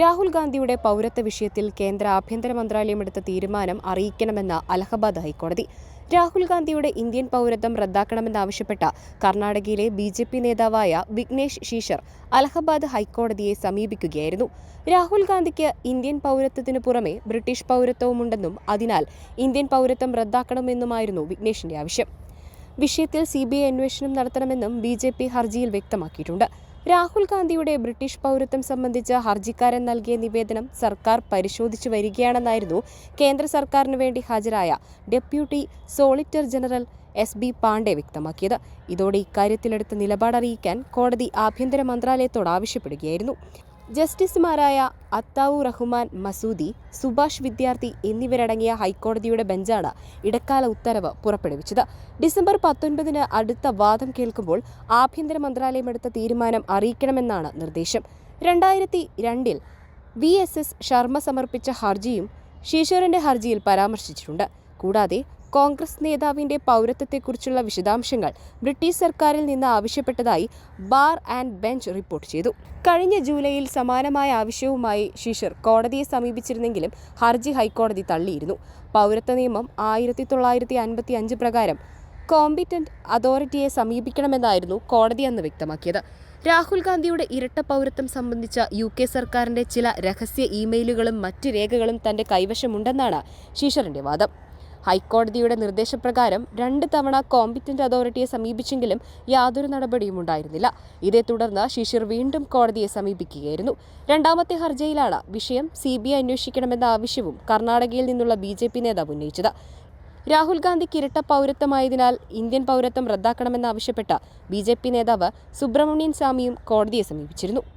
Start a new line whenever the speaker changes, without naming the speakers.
രാഹുൽ ഗാന്ധിയുടെ പൗരത്വ വിഷയത്തിൽ കേന്ദ്ര ആഭ്യന്തര മന്ത്രാലയം എടുത്ത തീരുമാനം അറിയിക്കണമെന്ന് അലഹബാദ് ഹൈക്കോടതി. രാഹുൽ ഗാന്ധിയുടെ ഇന്ത്യൻ പൗരത്വം റദ്ദാക്കണമെന്നാവശ്യപ്പെട്ട കർണാടകയിലെ ബി ജെ പി നേതാവായ വിഘ്നേഷ് ശീഷർ അലഹബാദ് ഹൈക്കോടതിയെ സമീപിക്കുകയായിരുന്നു. രാഹുൽ ഗാന്ധിക്ക് ഇന്ത്യൻ പൗരത്വത്തിനു പുറമെ ബ്രിട്ടീഷ് പൗരത്വവുമുണ്ടെന്നും അതിനാൽ ഇന്ത്യൻ പൗരത്വം റദ്ദാക്കണമെന്നുമായിരുന്നു വിഘ്നേഷിന്റെ ആവശ്യം. വിഷയത്തിൽ സി ബി ഐ അന്വേഷണം നടത്തണമെന്നും ബി ജെ പി ഹർജിയിൽ വ്യക്തമാക്കിയിട്ടുണ്ട്. രാഹുൽ ഗാന്ധിയുടെ ബ്രിട്ടീഷ് പൗരത്വം സംബന്ധിച്ച് ഹർജിക്കാരൻ നൽകിയ നിവേദനം സർക്കാർ പരിശോധിച്ചു വരികയാണെന്നായിരുന്നു കേന്ദ്ര സർക്കാരിന് വേണ്ടി ഹാജരായ deputy solicitor general S B Pandey വ്യക്തമാക്കിയത്. ഇതോടെ ഇക്കാര്യത്തിലെടുത്ത നിലപാടറിയിക്കാൻ കോടതി ആഭ്യന്തര മന്ത്രാലയത്തോട് ആവശ്യപ്പെടുകയായിരുന്നു. ജസ്റ്റിസുമാരായ അത്താവു റഹ്മാൻ മസൂദി സുഭാഷ് വിദ്യാർത്ഥി എന്നിവരടങ്ങിയ ഹൈക്കോടതിയുടെ ബെഞ്ചാണ് ഇടക്കാല ഉത്തരവ് പുറപ്പെടുവിച്ചത്. ഡിസംബർ പത്തൊൻപതിന് അടുത്ത വാദം കേൾക്കുമ്പോൾ ആഭ്യന്തര മന്ത്രാലയം എടുത്ത തീരുമാനം അറിയിക്കണമെന്നാണ് നിർദ്ദേശം. രണ്ടായിരത്തി രണ്ടിൽ വി എസ് എസ് ശർമ്മ സമർപ്പിച്ച ഹർജിയും ശീശ്വറിന്റെ ഹർജിയിൽ പരാമർശിച്ചിട്ടുണ്ട്. കൂടാതെ കോൺഗ്രസ് നേതാവിന്റെ പൗരത്വത്തെക്കുറിച്ചുള്ള വിശദാംശങ്ങൾ ബ്രിട്ടീഷ് സർക്കാരിൽ നിന്ന് ആവശ്യപ്പെട്ടതായി ബാർ ആൻഡ് ബെഞ്ച് റിപ്പോർട്ട് ചെയ്തു. കഴിഞ്ഞ ജൂലൈയിൽ സമാനമായ ആവശ്യവുമായി ശിഷർ കോടതിയെ സമീപിച്ചിരുന്നെങ്കിലും ഹർജി ഹൈക്കോടതി തള്ളിയിരുന്നു. പൗരത്വ നിയമം ആയിരത്തി തൊള്ളായിരത്തി അൻപത്തി അഞ്ച് പ്രകാരം കോമ്പിറ്റന്റ് അതോറിറ്റിയെ സമീപിക്കണമെന്നായിരുന്നു കോടതി അന്ന് വ്യക്തമാക്കിയത്. രാഹുൽ ഗാന്ധിയുടെ ഇരട്ട പൗരത്വം സംബന്ധിച്ച യു കെ സർക്കാരിന്റെ ചില രഹസ്യ ഇമെയിലുകളും മറ്റ് രേഖകളും തന്റെ കൈവശമുണ്ടെന്നാണ് ശീഷറിന്റെ വാദം. ഹൈക്കോടതിയുടെ നിർദ്ദേശപ്രകാരം രണ്ട് തവണ കോമ്പിറ്റന്റ് അതോറിറ്റിയെ സമീപിച്ചെങ്കിലും യാതൊരു നടപടിയും ഉണ്ടായിരുന്നില്ല. ഇതേ തുടർന്ന് ശിശിർ വീണ്ടും കോടതിയെ സമീപിക്കുകയായിരുന്നു. രണ്ടാമത്തെ ഹർജിയിലാണ് വിഷയം സി ബി ഐ അന്വേഷിക്കണമെന്ന ആവശ്യവും കർണാടകയിൽ നിന്നുള്ള ബി ജെ പി നേതാവ് ഉന്നയിച്ചത്. രാഹുൽ ഗാന്ധി ഇരട്ട പൗരത്വമായതിനാൽ ഇന്ത്യൻ പൗരത്വം റദ്ദാക്കണമെന്നാവശ്യപ്പെട്ട ബി ജെ പി നേതാവ് സുബ്രഹ്മണ്യൻ സ്വാമിയും കോടതിയെ സമീപിച്ചിരുന്നു.